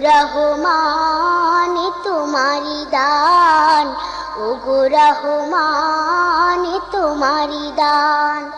রহমান তোমারি দান ও রহমান তোমারি দান।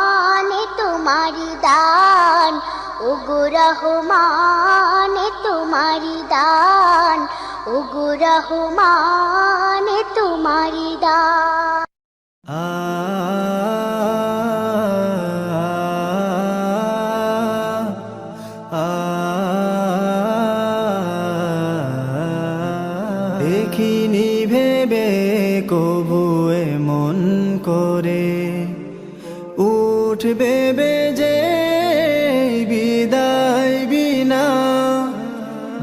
দান ওগো রহমান তোমারি দান। ওগো রহমান তোমারি দান। দেখিনি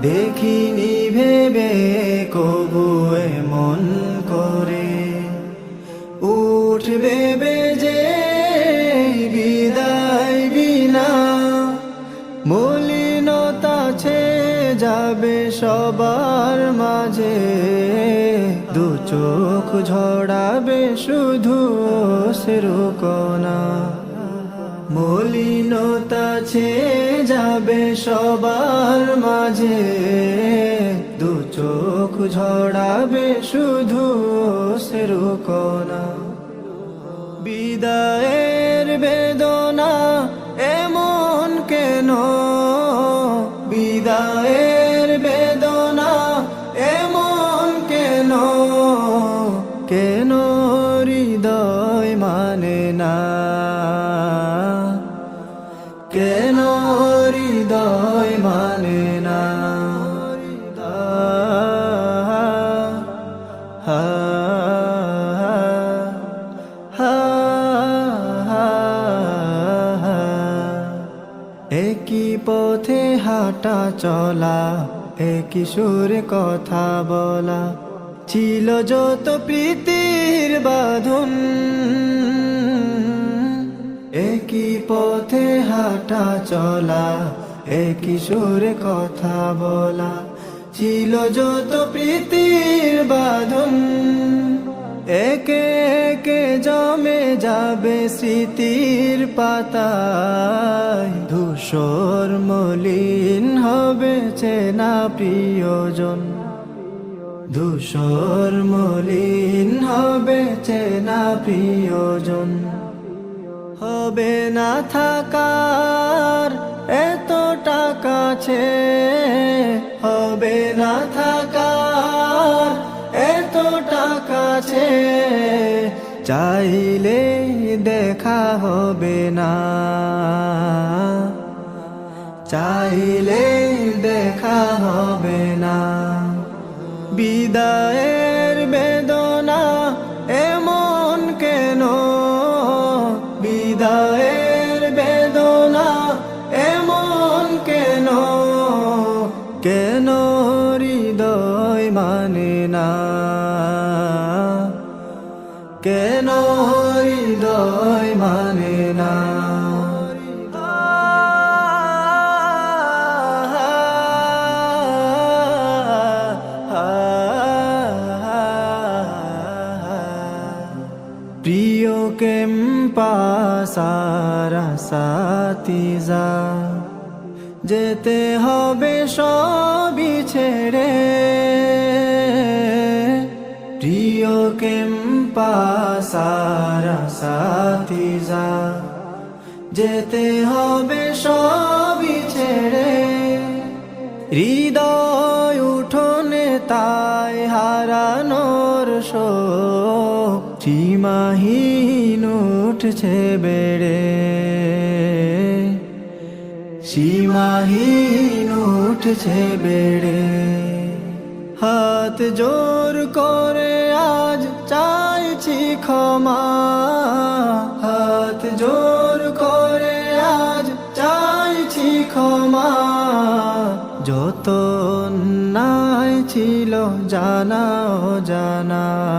দেখিনি ভেবে কবু মন করে। উঠবে যে বিদায় বিনা, মলিনতা ছে যাবে সবার মাঝে। দু চোখ ঝড়াবে শুধু সেরকনা মলিনতা ছে যাবে সবার মাঝে। দু চোখ ঝড়াবে শুধু সেরকনা। বিদায়ের বেদনা চলা, এ কিশোর কথা বলা ছিল যত প্রীতির বাঁধন। একই পথে হাঁটা চলা, এ কিশোর কথা বলা ছিল যত প্রীতির বাঁধন। একে একে জমে যাবে স্মৃতির পাতায়। ধূসর মলিন হবে চেনা প্রিয়জন। ধূসর মলিন হবে চেনা প্রিয়জন। হবে না থাকার এত টাকা ছে হবে না থাকার চাইলে দেখা হবে না। চাইলে দেখা হবে না। বিদায়ের বেদনা এমন কেন? বিদায়ের বেদনা এমন কেন? কেন হৃদয় মানে না? কেন হৃদয় মানে না? প্রিয় কেম্পা সারা সাতিজা যেতে হবে সবই ছেড়ে। প্রিয় সারা সাতিজা যেতে হবে সবই ছেড়ে। হৃদয় উঠোনে তাই হারানোর সীমাহীন উঠছে বেড়ে। সীমাহীন উঠছে বেড়ে। হাত জোর করে আজ চাইছি ক্ষমা। হাত জোর করে আজ চাইছি ক্ষমা। যত নাই ছিল জানা জানা।